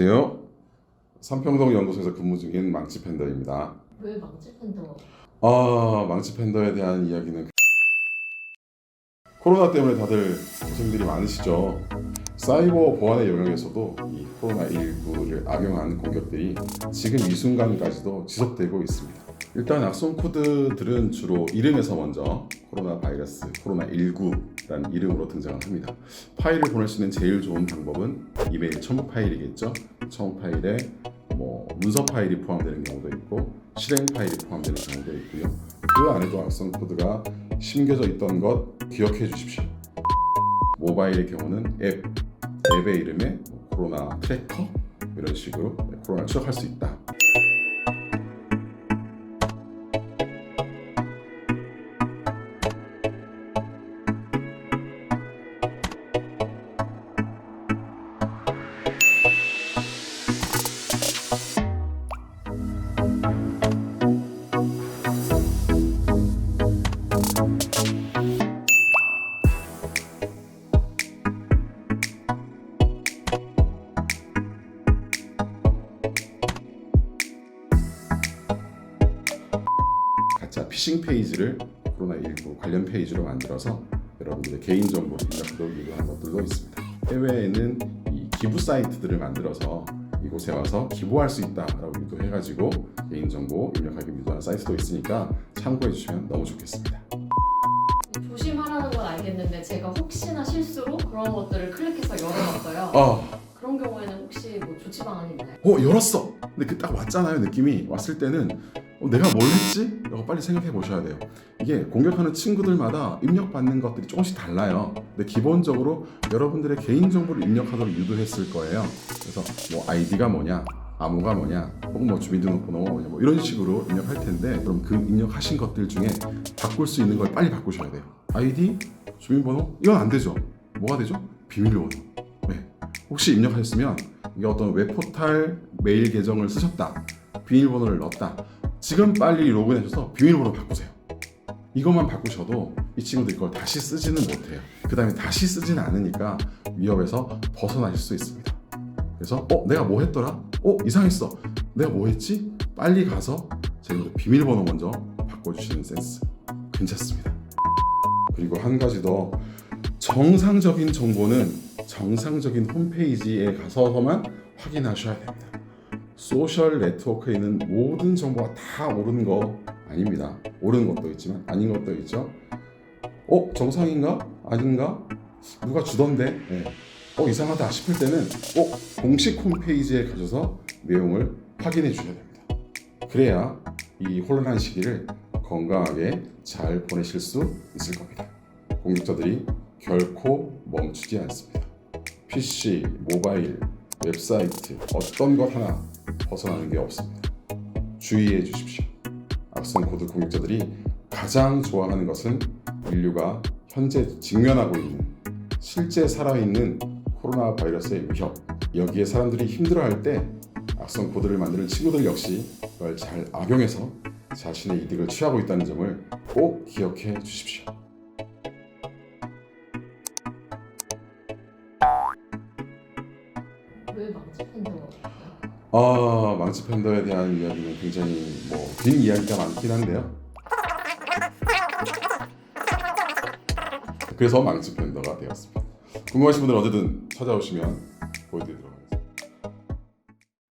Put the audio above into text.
안녕하세요. 삼평동 연구소에서 근무 중인 망치 팬더입니다. 왜 망치 팬더? 아, 망치 팬더에 대한 이야기는 코로나 때문에 다들 고생들이 많으시죠. 사이버 보안의 영역에서도 이 코로나19를 악용한 공격들이 지금 이 순간까지도 지속되고 있습니다. 일단 악성 코드들은 주로 이름에서 먼저 코로나 바이러스, 코로나19라는 이름으로 등장을 합니다. 파일을 보낼 수 있는 제일 좋은 방법은 이메일 첨부 파일이겠죠. 첨부 파일에 뭐 문서 파일이 포함되는 경우도 있고 실행 파일이 포함되는 경우도 있고요. 그 안에도 악성 코드가 심겨져 있던 것 기억해 주십시오. 모바일의 경우는 앱, 앱의 이름에 뭐 코로나 트래커 이런 식으로 코로나를 추적할 수 있다. 피싱 페이지를 코로나19 관련 페이지로 만들어서 여러분들의 개인 정보를 입력하도록 유도한 것들도 있습니다. 해외에는 이 기부 사이트들을 만들어서 이곳에 와서 기부할 수 있다라고 유도해가지고 개인 정보 입력하기 유도하는 사이트도 있으니까 참고해 주시면 너무 좋겠습니다. 조심하라는 건 알겠는데 제가 혹시나 실수로 그런 것들을 클릭해서 열어봤어요. 아, 그런 경우에는 혹시 뭐 조치 방안이 있나요? 어 열었어. 근데 그 딱 왔잖아요 느낌이 왔을 때는 어, 내가 뭘 했지? 라고 빨리 생각해 보셔야 돼요. 이게 공격하는 친구들마다 입력받는 것들이 조금씩 달라요. 근데 기본적으로 여러분들의 개인 정보를 입력하도록 유도했을 거예요. 그래서 뭐 아이디가 뭐냐, 암호가 뭐냐, 혹은 뭐 주민등록번호가 뭐냐, 뭐 이런 식으로 입력할 텐데 그럼 그 입력하신 것들 중에 바꿀 수 있는 걸 빨리 바꾸셔야 돼요. 아이디, 주민번호 이건 안 되죠. 뭐가 되죠? 비밀번호. 네. 혹시 입력하셨으면 이게 어떤 웹포탈 메일 계정을 쓰셨다. 비밀번호를 넣었다. 지금 빨리 로그인하셔서 비밀번호 바꾸세요. 이것만 바꾸셔도 이 친구들 이걸 다시 쓰지는 못해요. 그 다음에 다시 쓰지는 않으니까 위협에서 벗어나실 수 있습니다. 그래서 어 내가 뭐 했더라? 어 이상했어. 내가 뭐 했지? 빨리 가서 제가 비밀번호 먼저 바꿔주시는 센스 괜찮습니다. 그리고 한 가지 더 정상적인 정보는 정상적인 홈페이지에 가서만 확인하셔야 됩니다. 소셜 네트워크에 있는 모든 정보가 다 옳은 거 아닙니다. 옳은 것도 있지만 아닌 것도 있죠. 어 정상인가 아닌가 누가 주던데 네. 어 이상하다 싶을 때는 꼭 공식 홈페이지에 가셔서 내용을 확인해 주셔야 됩니다. 그래야 이 혼란한 시기를 건강하게 잘 보내실 수 있을 겁니다. 공격자들이 결코 멈추지 않습니다. PC, 모바일, 웹사이트 어떤 것 하나 벗어나는 게 없습니다. 주의해 주십시오. 악성 코드 공격자들이 가장 좋아하는 것은 인류가 현재 직면하고 있는 실제 살아있는 코로나 바이러스의 위협 여기에 사람들이 힘들어할 때 악성 코드를 만드는 친구들 역시 그걸 잘 악용해서 자신의 이득을 취하고 있다는 점을 꼭 기억해 주십시오. 왜 망치 팬더? 아 망치 팬더에 대한 이야기는 굉장히 뭐 긴 이야기가 많긴 한데요. 그래서 망치 팬더가 되었습니다. 궁금하신 분들 언제든 찾아오시면